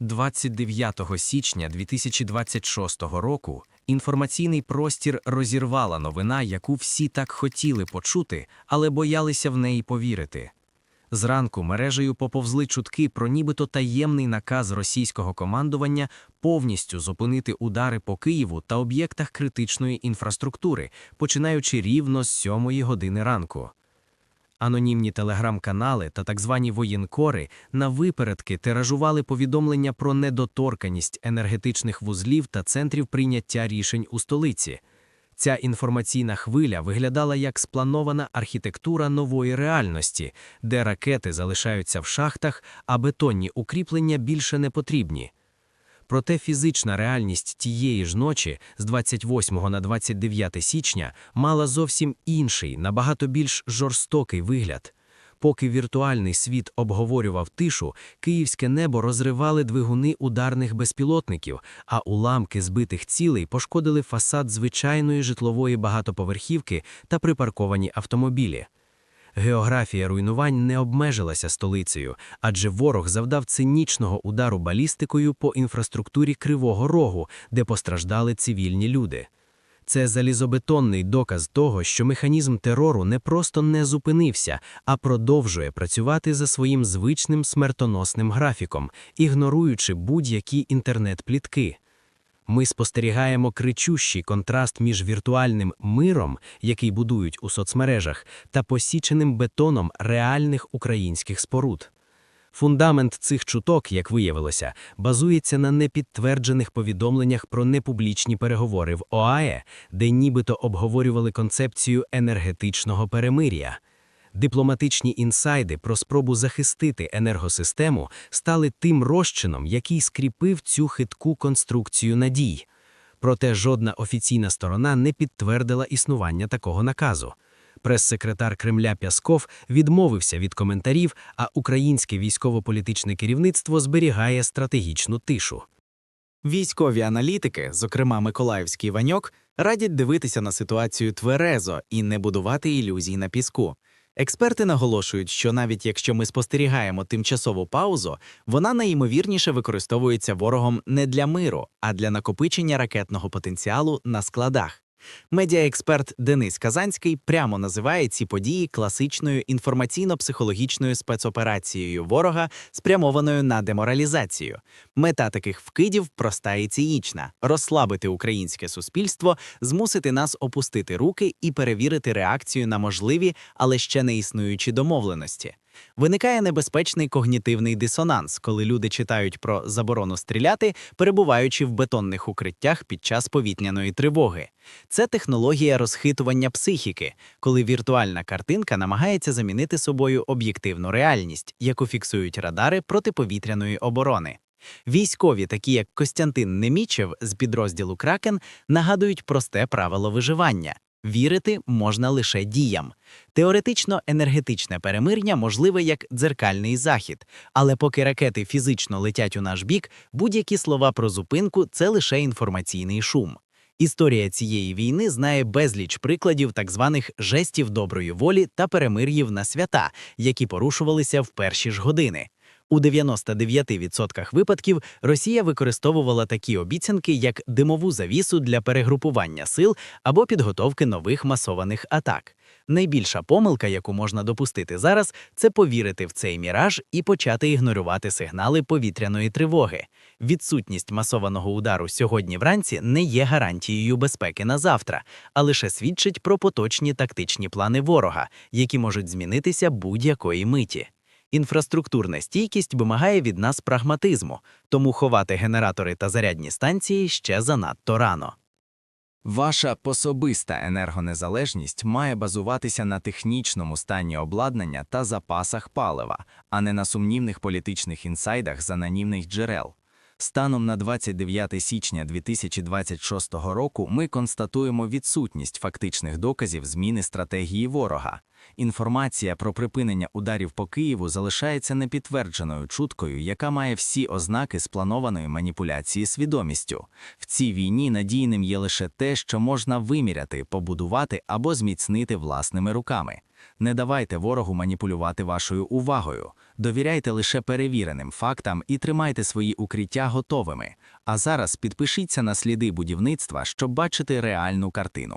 29 січня 2026 року інформаційний простір розірвала новина, яку всі так хотіли почути, але боялися в неї повірити. Зранку мережею поповзли чутки про нібито таємний наказ російського командування повністю зупинити удари по Києву та об'єктах критичної інфраструктури, починаючи рівно з 7 години ранку. Анонімні телеграм-канали та так звані воєнкори на випередки тиражували повідомлення про недоторканість енергетичних вузлів та центрів прийняття рішень у столиці. Ця інформаційна хвиля виглядала як спланована архітектура нової реальності, де ракети залишаються в шахтах, а бетонні укріплення більше не потрібні. Проте фізична реальність тієї ж ночі з 28 на 29 січня мала зовсім інший, набагато більш жорстокий вигляд. Поки віртуальний світ обговорював тишу, київське небо розривали двигуни ударних безпілотників, а уламки збитих цілей пошкодили фасад звичайної житлової багатоповерхівки та припарковані автомобілі. Географія руйнувань не обмежилася столицею, адже ворог завдав цинічного удару балістикою по інфраструктурі Кривого Рогу, де постраждали цивільні люди. Це залізобетонний доказ того, що механізм терору не просто не зупинився, а продовжує працювати за своїм звичним смертоносним графіком, ігноруючи будь-які інтернет-плітки. Ми спостерігаємо кричущий контраст між віртуальним миром, який будують у соцмережах, та посіченим бетоном реальних українських споруд. Фундамент цих чуток, як виявилося, базується на непідтверджених повідомленнях про непублічні переговори в ОАЕ, де нібито обговорювали концепцію енергетичного перемир'я. Дипломатичні інсайди про спробу захистити енергосистему стали тим розчином, який скріпив цю хитку конструкцію надій. Проте жодна офіційна сторона не підтвердила існування такого наказу. Прес-секретар Кремля Пясков відмовився від коментарів, а українське військово-політичне керівництво зберігає стратегічну тишу. Військові аналітики, зокрема Миколаївський Ваньок, радять дивитися на ситуацію тверезо і не будувати ілюзій на піску. Експерти наголошують, що навіть якщо ми спостерігаємо тимчасову паузу, вона найімовірніше використовується ворогом не для миру, а для накопичення ракетного потенціалу на складах. Медіаексперт Денис Казанський прямо називає ці події класичною інформаційно-психологічною спецоперацією ворога, спрямованою на деморалізацію. Мета таких вкидів проста і цинічна – розслабити українське суспільство, змусити нас опустити руки і перевірити реакцію на можливі, але ще не існуючі домовленості. Виникає небезпечний когнітивний дисонанс, коли люди читають про заборону стріляти, перебуваючи в бетонних укриттях під час повітряної тривоги. Це технологія розхитування психіки, коли віртуальна картинка намагається замінити собою об'єктивну реальність, яку фіксують радари протиповітряної оборони. Військові, такі як Костянтин Немічев з підрозділу Кракен, нагадують просте правило виживання. Вірити можна лише діям. Теоретично енергетичне перемир'я можливе як дзеркальний захід, але поки ракети фізично летять у наш бік, будь-які слова про зупинку це лише інформаційний шум. Історія цієї війни знає безліч прикладів так званих жестів доброї волі та перемир'їв на свята, які порушувалися в перші ж години. У 99% випадків Росія використовувала такі обіцянки, як димову завісу для перегрупування сил або підготовки нових масованих атак. Найбільша помилка, яку можна допустити зараз, це повірити в цей міраж і почати ігнорувати сигнали повітряної тривоги. Відсутність масованого удару сьогодні вранці не є гарантією безпеки на завтра, а лише свідчить про поточні тактичні плани ворога, які можуть змінитися будь-якої миті. Інфраструктурна стійкість вимагає від нас прагматизму, тому ховати генератори та зарядні станції ще занадто рано. Ваша особиста енергонезалежність має базуватися на технічному стані обладнання та запасах палива, а не на сумнівних політичних інсайдах з анонімних джерел. Станом на 29 січня 2026 року ми констатуємо відсутність фактичних доказів зміни стратегії ворога. Інформація про припинення ударів по Києву залишається непідтвердженою чуткою, яка має всі ознаки спланованої маніпуляції свідомістю. В цій війні надійним є лише те, що можна виміряти, побудувати або зміцнити власними руками. Не давайте ворогу маніпулювати вашою увагою. Довіряйте лише перевіреним фактам і тримайте свої укриття готовими. А зараз підпишіться на сліди будівництва, щоб бачити реальну картину.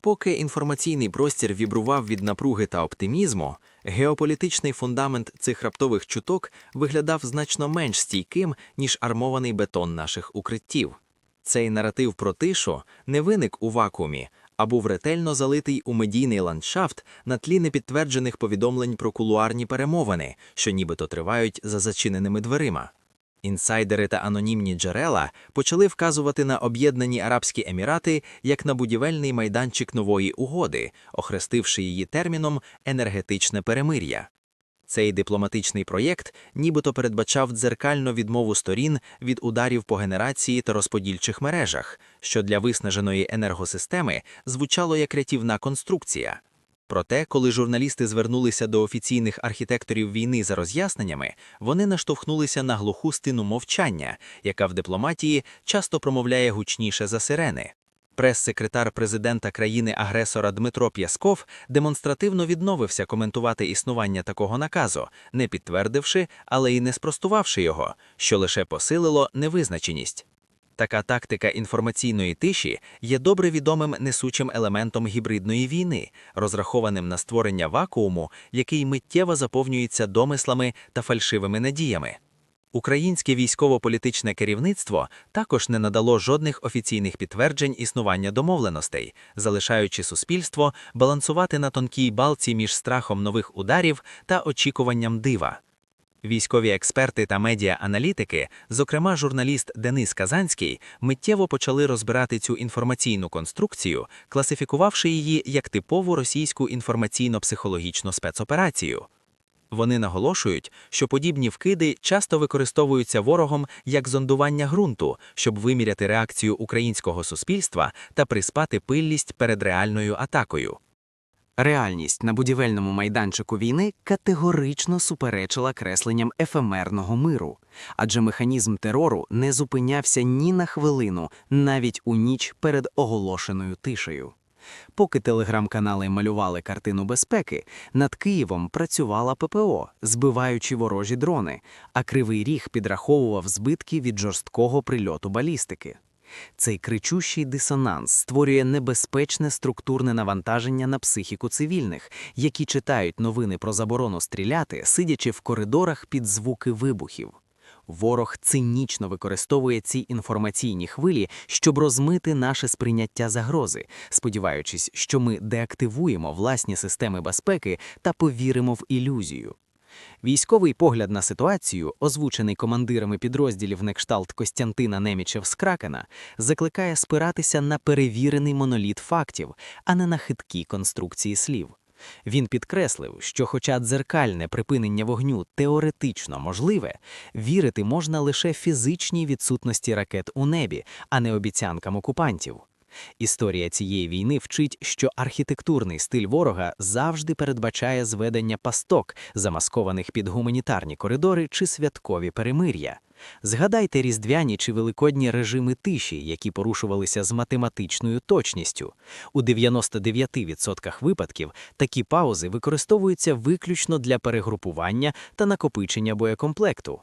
Поки інформаційний простір вібрував від напруги та оптимізму, геополітичний фундамент цих раптових чуток виглядав значно менш стійким, ніж армований бетон наших укриттів. Цей наратив про тишу не виник у вакуумі, а був ретельно залитий у медійний ландшафт на тлі непідтверджених повідомлень про кулуарні перемовини, що нібито тривають за зачиненими дверима. Інсайдери та анонімні джерела почали вказувати на об'єднані Арабські Емірати як на будівельний майданчик нової угоди, охрестивши її терміном енергетичне перемир'я. Цей дипломатичний проєкт нібито передбачав дзеркальну відмову сторін від ударів по генерації та розподільчих мережах, що для виснаженої енергосистеми звучало як рятівна конструкція. Проте, коли журналісти звернулися до офіційних архітекторів війни за роз'ясненнями, вони наштовхнулися на глуху стину мовчання, яка в дипломатії часто промовляє гучніше за сирени. Прес-секретар президента країни-агресора Дмитро П'ясков демонстративно відмовився коментувати існування такого наказу, не підтвердивши, але й не спростувавши його, що лише посилило невизначеність. Така тактика інформаційної тиші є добре відомим несучим елементом гібридної війни, розрахованим на створення вакууму, який миттєво заповнюється домислами та фальшивими надіями. Українське військово-політичне керівництво також не надало жодних офіційних підтверджень існування домовленостей, залишаючи суспільство балансувати на тонкій балці між страхом нових ударів та очікуванням дива. Військові експерти та медіа-аналітики, зокрема журналіст Денис Казанський, миттєво почали розбирати цю інформаційну конструкцію, класифікувавши її як типову російську інформаційно-психологічну спецоперацію. Вони наголошують, що подібні вкиди часто використовуються ворогом як зондування ґрунту, щоб виміряти реакцію українського суспільства та приспати пильність перед реальною атакою. Реальність на будівельному майданчику війни категорично суперечила кресленням ефемерного миру, адже механізм терору не зупинявся ні на хвилину, навіть у ніч перед оголошеною тишею. Поки телеграм-канали малювали картину безпеки, над Києвом працювала ППО, збиваючи ворожі дрони, а Кривий Ріг підраховував збитки від жорсткого прильоту балістики. Цей кричущий дисонанс створює небезпечне структурне навантаження на психіку цивільних, які читають новини про заборону стріляти, сидячи в коридорах під звуки вибухів. Ворог цинічно використовує ці інформаційні хвилі, щоб розмити наше сприйняття загрози, сподіваючись, що ми деактивуємо власні системи безпеки та повіримо в ілюзію. Військовий погляд на ситуацію, озвучений командирами підрозділів Некшталт Костянтина Немічев з Кракена, закликає спиратися на перевірений моноліт фактів, а не на хиткі конструкції слів. Він підкреслив, що, хоча дзеркальне припинення вогню теоретично можливе, вірити можна лише фізичній відсутності ракет у небі, а не обіцянкам окупантів. Історія цієї війни вчить, що архітектурний стиль ворога завжди передбачає зведення пасток, замаскованих під гуманітарні коридори чи святкові перемир'я. Згадайте різдвяні чи великодні режими тиші, які порушувалися з математичною точністю. У 99% випадків такі паузи використовуються виключно для перегрупування та накопичення боєкомплекту.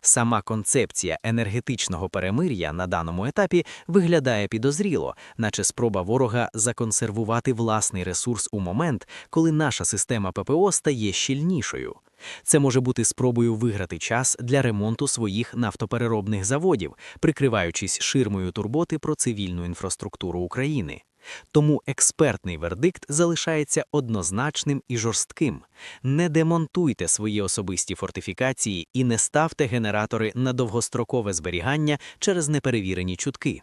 Сама концепція енергетичного перемир'я на даному етапі виглядає підозріло, наче спроба ворога законсервувати власний ресурс у момент, коли наша система ППО стає щільнішою. Це може бути спробою виграти час для ремонту своїх нафтопереробних заводів, прикриваючись ширмою турботи про цивільну інфраструктуру України. Тому експертний вердикт залишається однозначним і жорстким. Не демонтуйте свої особисті фортифікації і не ставте генератори на довгострокове зберігання через неперевірені чутки.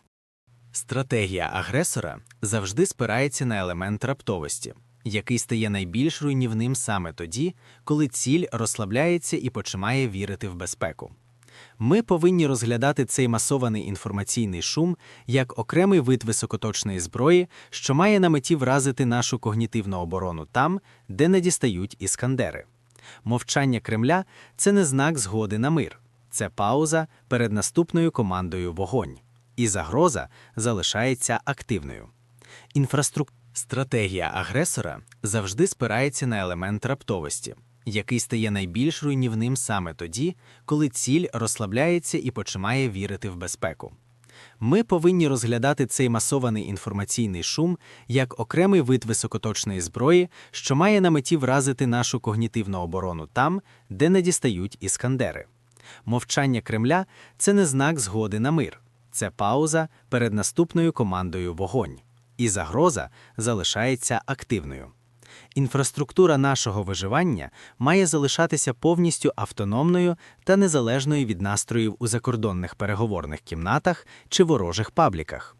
Стратегія агресора завжди спирається на елемент раптовості, який стає найбільш руйнівним саме тоді, коли ціль розслабляється і починає вірити в безпеку. Ми повинні розглядати цей масований інформаційний шум як окремий вид високоточної зброї, що має на меті вразити нашу когнітивну оборону там, де не дістають іскандери. Мовчання Кремля це не знак згоди на мир, це пауза перед наступною командою вогонь, і загроза залишається активною. Інфраструк... Стратегія агресора завжди спирається на елемент раптовості, який стає найбільш руйнівним саме тоді, коли ціль розслабляється і починає вірити в безпеку. Ми повинні розглядати цей масований інформаційний шум як окремий вид високоточної зброї, що має на меті вразити нашу когнітивну оборону там, де не дістають іскандери. Мовчання Кремля це не знак згоди на мир, це пауза перед наступною командою вогонь, і загроза залишається активною. Інфраструктура нашого виживання має залишатися повністю автономною та незалежною від настроїв у закордонних переговорних кімнатах чи ворожих пабліках.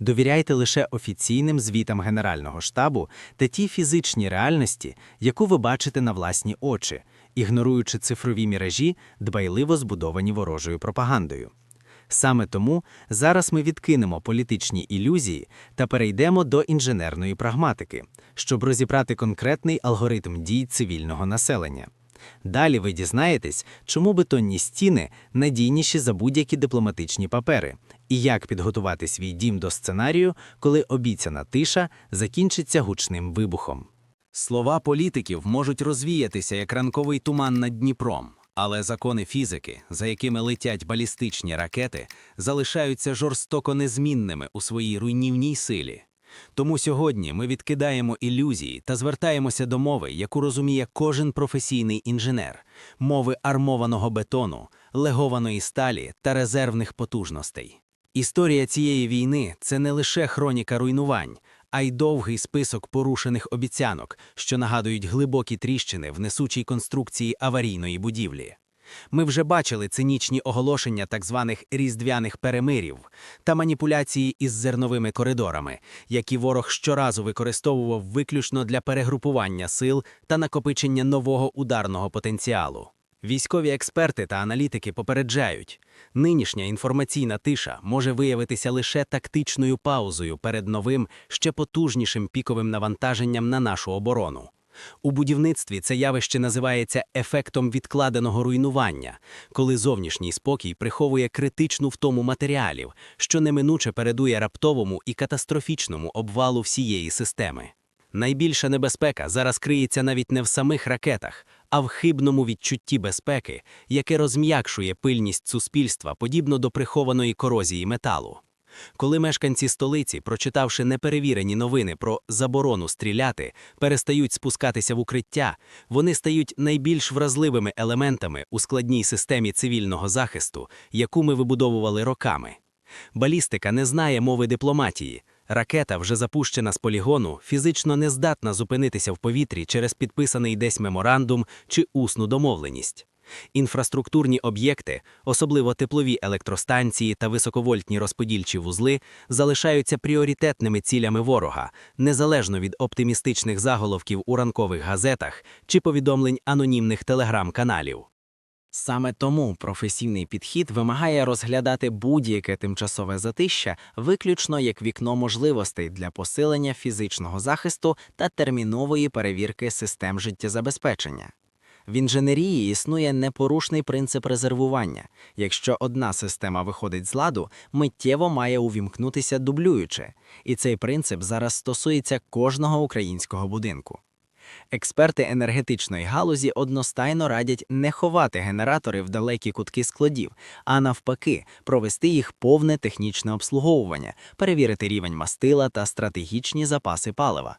Довіряйте лише офіційним звітам Генерального штабу та тій фізичній реальності, яку ви бачите на власні очі, ігноруючи цифрові міражі, дбайливо збудовані ворожою пропагандою. Саме тому зараз ми відкинемо політичні ілюзії та перейдемо до інженерної прагматики, щоб розібрати конкретний алгоритм дій цивільного населення. Далі ви дізнаєтесь, чому бетонні стіни надійніші за будь-які дипломатичні папери, і як підготувати свій дім до сценарію, коли обіцяна тиша закінчиться гучним вибухом. Слова політиків можуть розвіятися як ранковий туман над Дніпром, але закони фізики, за якими летять балістичні ракети, залишаються жорстоко незмінними у своїй руйнівній силі. Тому сьогодні ми відкидаємо ілюзії та звертаємося до мови, яку розуміє кожен професійний інженер, мови армованого бетону, легованої сталі та резервних потужностей. Історія цієї війни це не лише хроніка руйнувань, а й довгий список порушених обіцянок, що нагадують глибокі тріщини в несучій конструкції аварійної будівлі. Ми вже бачили цинічні оголошення так званих різдвяних перемирів та маніпуляції із зерновими коридорами, які ворог щоразу використовував виключно для перегрупування сил та накопичення нового ударного потенціалу. Військові експерти та аналітики попереджають, нинішня інформаційна тиша може виявитися лише тактичною паузою перед новим, ще потужнішим піковим навантаженням на нашу оборону. У будівництві це явище називається ефектом відкладеного руйнування, коли зовнішній спокій приховує критичну втому матеріалів, що неминуче передує раптовому і катастрофічному обвалу всієї системи. Найбільша небезпека зараз криється навіть не в самих ракетах, а в хибному відчутті безпеки, яке розм'якшує пильність суспільства подібно до прихованої корозії металу. Коли мешканці столиці, прочитавши неперевірені новини про заборону стріляти, перестають спускатися в укриття, вони стають найбільш вразливими елементами у складній системі цивільного захисту, яку ми вибудовували роками. Балістика не знає мови дипломатії. Ракета, вже запущена з полігону, фізично не здатна зупинитися в повітрі через підписаний десь меморандум чи усну домовленість. Інфраструктурні об'єкти, особливо теплові електростанції та високовольтні розподільчі вузли, залишаються пріоритетними цілями ворога, незалежно від оптимістичних заголовків у ранкових газетах чи повідомлень анонімних телеграм-каналів. Саме тому професійний підхід вимагає розглядати будь-яке тимчасове затища виключно як вікно можливостей для посилення фізичного захисту та термінової перевірки систем життєзабезпечення. В інженерії існує непорушний принцип резервування. Якщо одна система виходить з ладу, миттєво має увімкнутися дублююче, і цей принцип зараз стосується кожного українського будинку. Експерти енергетичної галузі одностайно радять не ховати генератори в далекі кутки складів, а навпаки, провести їх повне технічне обслуговування, перевірити рівень мастила та стратегічні запаси палива.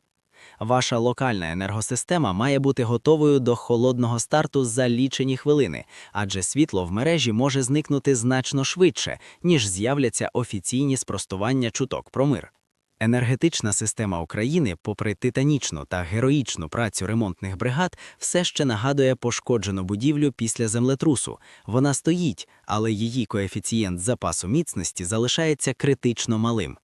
Ваша локальна енергосистема має бути готовою до холодного старту за лічені хвилини, адже світло в мережі може зникнути значно швидше, ніж з'являться офіційні спростування чуток про мир. Енергетична система України, попри титанічну та героїчну працю ремонтних бригад, все ще нагадує пошкоджену будівлю після землетрусу. Вона стоїть, але її коефіцієнт запасу міцності залишається критично малим.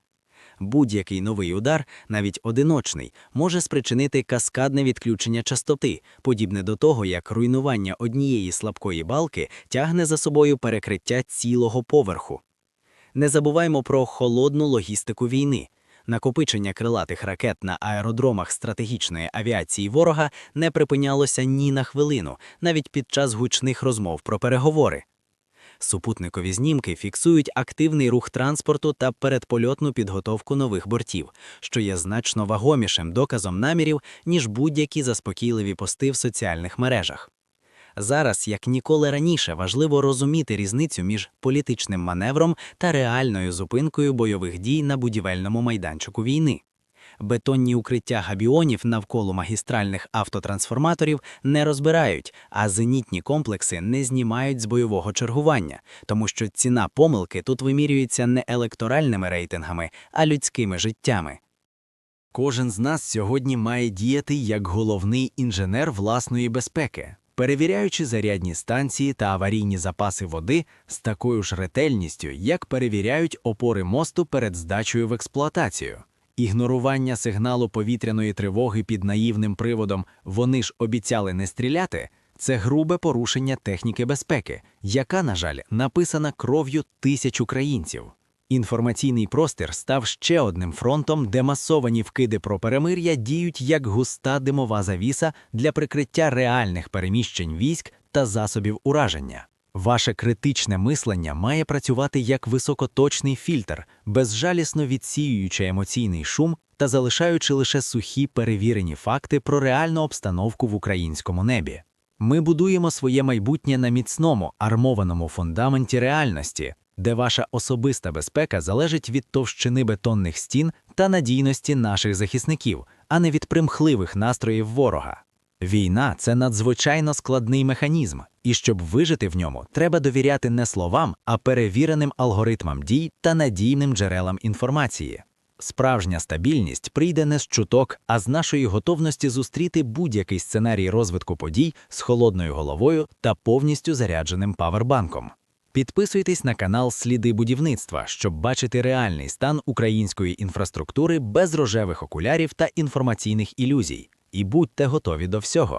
Будь-який новий удар, навіть одиночний, може спричинити каскадне відключення частоти, подібне до того, як руйнування однієї слабкої балки тягне за собою перекриття цілого поверху. Не забуваймо про холодну логістику війни. Накопичення крилатих ракет на аеродромах стратегічної авіації ворога не припинялося ні на хвилину, навіть під час гучних розмов про переговори. Супутникові знімки фіксують активний рух транспорту та передпольотну підготовку нових бортів, що є значно вагомішим доказом намірів, ніж будь-які заспокійливі пости в соціальних мережах. Зараз, як ніколи раніше, важливо розуміти різницю між політичним маневром та реальною зупинкою бойових дій на будівельному майданчику війни. Бетонні укриття габіонів навколо магістральних автотрансформаторів не розбирають, а зенітні комплекси не знімають з бойового чергування, тому що ціна помилки тут вимірюється не електоральними рейтингами, а людськими життями. Кожен з нас сьогодні має діяти як головний інженер власної безпеки, перевіряючи зарядні станції та аварійні запаси води з такою ж ретельністю, як перевіряють опори мосту перед здачею в експлуатацію. Ігнорування сигналу повітряної тривоги під наївним приводом «вони ж обіцяли не стріляти» – це грубе порушення техніки безпеки, яка, на жаль, написана кров'ю тисяч українців. Інформаційний простір став ще одним фронтом, де масовані вкиди про перемир'я діють як густа димова завіса для прикриття реальних переміщень військ та засобів ураження. Ваше критичне мислення має працювати як високоточний фільтр, безжалісно відсіюючи емоційний шум та залишаючи лише сухі перевірені факти про реальну обстановку в українському небі. Ми будуємо своє майбутнє на міцному, армованому фундаменті реальності, де ваша особиста безпека залежить від товщини бетонних стін та надійності наших захисників, а не від примхливих настроїв ворога. Війна це надзвичайно складний механізм, і щоб вижити в ньому, треба довіряти не словам, а перевіреним алгоритмам дій та надійним джерелам інформації. Справжня стабільність прийде не з чуток, а з нашої готовності зустріти будь-який сценарій розвитку подій з холодною головою та повністю зарядженим павербанком. Підписуйтесь на канал Сліди будівництва, щоб бачити реальний стан української інфраструктури без рожевих окулярів та інформаційних ілюзій. І будьте готові до всього.